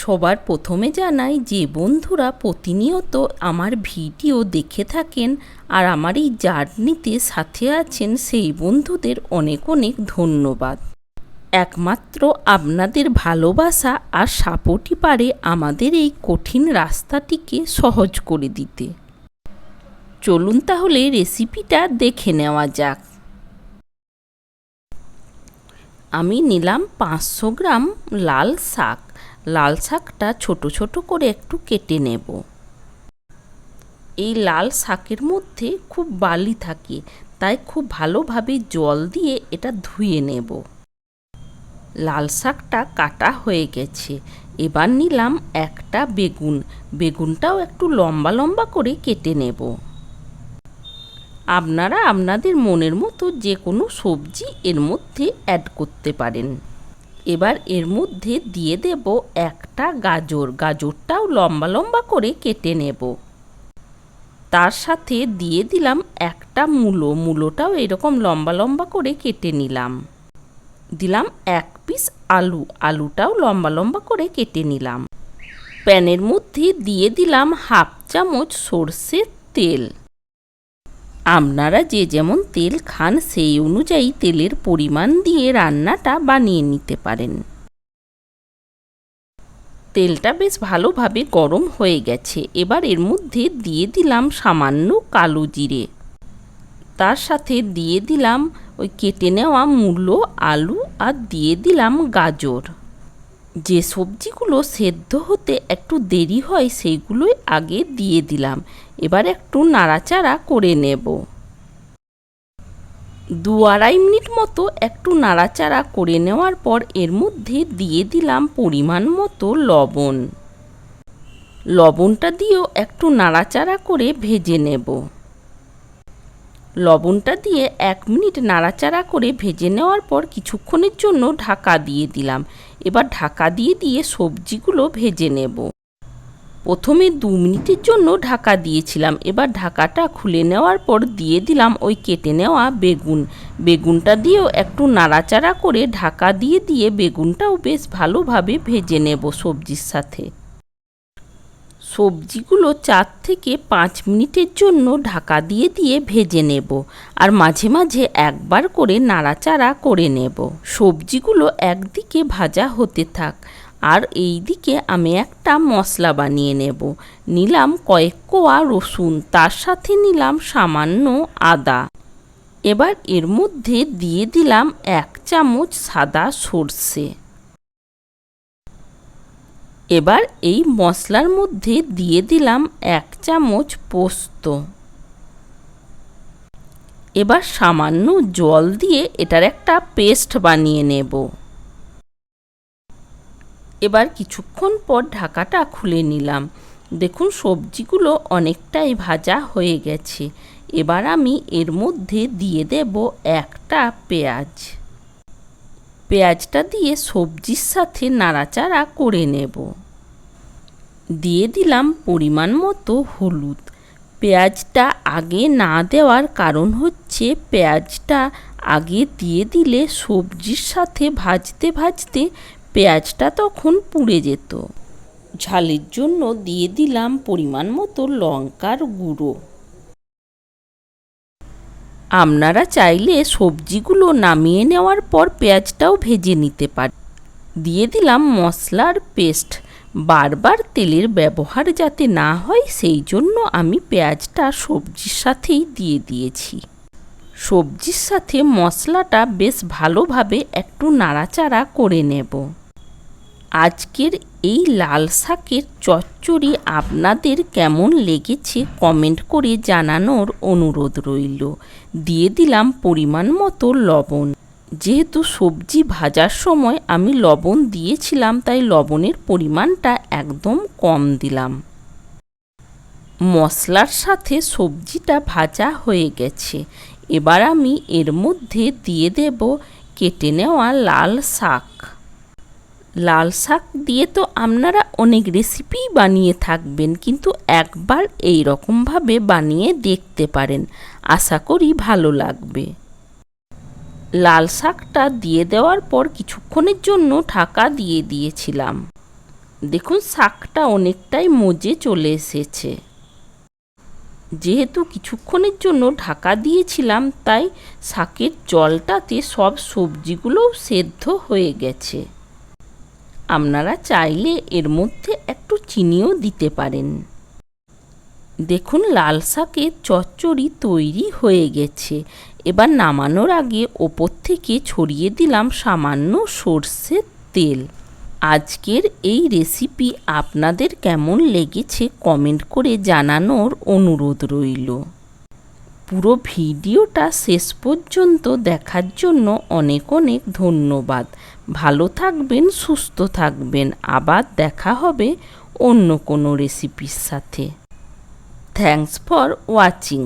সবার প্রথমে জানাই যে বন্ধুরা প্রতিনিয়ত আমার ভিডিও দেখে থাকেন আর আমার এই জার্নিতে সাথে আছেন সেই বন্ধুদের অনেক অনেক ধন্যবাদ। একমাত্র আপনাদের ভালোবাসা আর সাপোর্টই পারে আমাদের এই কঠিন রাস্তাটিকে সহজ করে দিতে। চলুন তাহলে রেসিপিটা দেখে নেওয়া যাক। আমি নিলাম পাঁচশো গ্রাম লাল শাক। লাল শাকটা ছোট ছোট করে একটু কেটে নেব। এই লাল শাকের মধ্যে খুব বালি থাকে, তাই খুব ভালোভাবে জল দিয়ে এটা ধুয়ে নেব। লাল শাকটা কাটা হয়ে গেছে। এবার নিলাম একটা বেগুন। বেগুনটাও একটু লম্বা লম্বা করে কেটে নেব। আপনারা আপনাদের মনের মতো যে কোনো সবজি এর মধ্যে অ্যাড করতে পারেন। এবার এর মধ্যে দিয়ে দেব একটা গাজর। গাজরটাও লম্বা লম্বা করে কেটে নেব। তার সাথে দিয়ে দিলাম একটা মূলো। মূলোটাও এরকম লম্বা লম্বা করে কেটে নিলাম। দিলাম এক পিস আলু। আলুটাও লম্বা লম্বা করে কেটে নিলাম। প্যানের মধ্যে দিয়ে দিলাম হাফ চামচ সর্ষের তেল। আপনারা যে যেমন তেল খান, সেই অনুযায়ী তেলের পরিমাণ দিয়ে রান্নাটা বানিয়ে নিতে পারেন। তেলটা বেশ ভালোভাবে গরম হয়ে গেছে। এবার এর মধ্যে দিয়ে দিলাম সামান্য কালো জিরে। তার সাথে দিয়ে দিলাম ওই কেটে নেওয়া মূলো, আলু আর দিয়ে দিলাম গাজর। যে সবজিগুলো সেদ্ধ হতে একটু দেরি হয় সেইগুলোই আগে দিয়ে দিলাম। এবার একটু নাড়াচাড়া করে নেব। দু আড়াই মিনিট মতো একটু নাড়াচাড়া করে নেওয়ার পর এর মধ্যে দিয়ে দিলাম পরিমাণ মতো লবণ। লবণটা দিয়েও একটু নাড়াচাড়া করে ভেজে নেব। লবণটা দিয়ে এক মিনিট নাড়াচাড়া করে ভেজে নেওয়ার পর কিছুক্ষণের জন্য ঢাকা দিয়ে দিলাম। এবার ঢাকা দিয়ে দিয়ে সবজিগুলো ভেজে নেব। প্রথমে দু মিনিটের জন্য ঢাকা দিয়েছিলাম। এবার ঢাকাটা খুলে নেওয়ার পর দিয়ে দিলাম ওই কেটে নেওয়া বেগুন। বেগুনটা দিয়েও একটু নাড়াচাড়া করে ঢাকা দিয়ে দিয়ে বেগুনটাও বেশ ভালোভাবে ভেজে নেব সবজির সাথে। সবজিগুলো চার থেকে পাঁচ মিনিটের জন্য ঢাকা দিয়ে দিয়ে ভেজে নেব আর মাঝে মাঝে একবার করে নাড়াচাড়া করে নেব। সবজিগুলো একদিকে ভাজা হতে থাক। আর এই দিকে আমি একটা মশলা বানিয়ে নেব। নিলাম কয়েক কোয়া রসুন, তার সাথে নিলাম সামান্য আদা। এবার এর মধ্যে দিয়ে দিলাম এক চামচ সাদা সর্ষে। এবার এই মশলার মধ্যে দিয়ে দিলাম এক চামচ পোস্ত। এবার সামান্য জল দিয়ে এটার একটা পেস্ট বানিয়ে নেব। এবার কিছুক্ষণ পর ঢাকাটা খুলে নিলাম। দেখুন, সবজিগুলো অনেকটাই ভাজা হয়ে গেছে। এবার আমি এর মধ্যে দিয়ে দেব একটা পেঁয়াজ। পেঁয়াজটা দিয়ে সবজির সাথে নাড়াচাড়া করে নেব। দিয়ে দিলাম পরিমাণ মতো হলুদ। পেঁয়াজটা আগে না দেওয়ার কারণ হচ্ছে পেঁয়াজটা আগে দিয়ে দিলে সবজির সাথে ভাজতে ভাজতে পেঁয়াজটা তখন পুড়ে যেত। ঝালের জন্য দিয়ে দিলাম পরিমাণ মতো লঙ্কার গুঁড়ো। আপনারা চাইলে সবজিগুলো নামিয়ে নেওয়ার পর পেঁয়াজটাও ভেজে নিতে পারেন। দিয়ে দিলাম মশলার পেস্ট। বারবার তেলের ব্যবহার যাতে না হয়, সেই জন্য আমি পেঁয়াজটা সবজির সাথেই দিয়ে দিয়েছি। সবজির সাথে মশলাটা বেশ ভালোভাবে একটু নাড়াচাড়া করে নেব। আজকের এই লাল শাকের চচ্চড়ি আপনাদের কেমন লেগেছে কমেন্ট করে জানানোর অনুরোধ রইল। দিয়ে দিলাম পরিমাণ মতো লবণ। যেহেতু সবজি ভাজার সময় আমি লবণ দিয়েছিলাম, তাই লবণের পরিমাণটা একদম কম দিলাম। মশলার সাথে সবজিটা ভাজা হয়ে গেছে। এবার আমি এর মধ্যে দিয়ে দেব কেটে নেওয়া লাল শাক। লাল শাক দিয়ে তো আপনারা অনেক রেসিপিই বানিয়ে থাকবেন, কিন্তু একবার এই রকমভাবে বানিয়ে দেখতে পারেন। আশা করি ভালো লাগবে। লাল শাকটা দিয়ে দেওয়ার পর কিছুক্ষণের জন্য ঢাকা দিয়ে দিয়েছিলাম। দেখুন, শাকটা অনেকটাই মজে চলে এসেছে। যেহেতু কিছুক্ষণের জন্য ঢাকা দিয়েছিলাম, তাই শাকের জলটাতে সব সবজিগুলোও সেদ্ধ হয়ে গেছে। আপনারা চাইলে এর মধ্যে একটু চিনিও দিতে পারেন। দেখুন, লাল শাকের চচ্চড়ি তৈরি হয়ে গেছে। এবার নামানোর আগে ওপর থেকে ছড়িয়ে দিলাম সামান্য সর্ষের তেল। আজকের এই রেসিপি আপনাদের কেমন লেগেছে কমেন্ট করে জানানোর অনুরোধ রইল। পুরো ভিডিওটা শেষ পর্যন্ত দেখার জন্য অনেক অনেক ধন্যবাদ। ভালো থাকবেন, সুস্থ থাকবেন। আবার দেখা হবে অন্য কোনো রেসিপির সাথে। Thanks for watching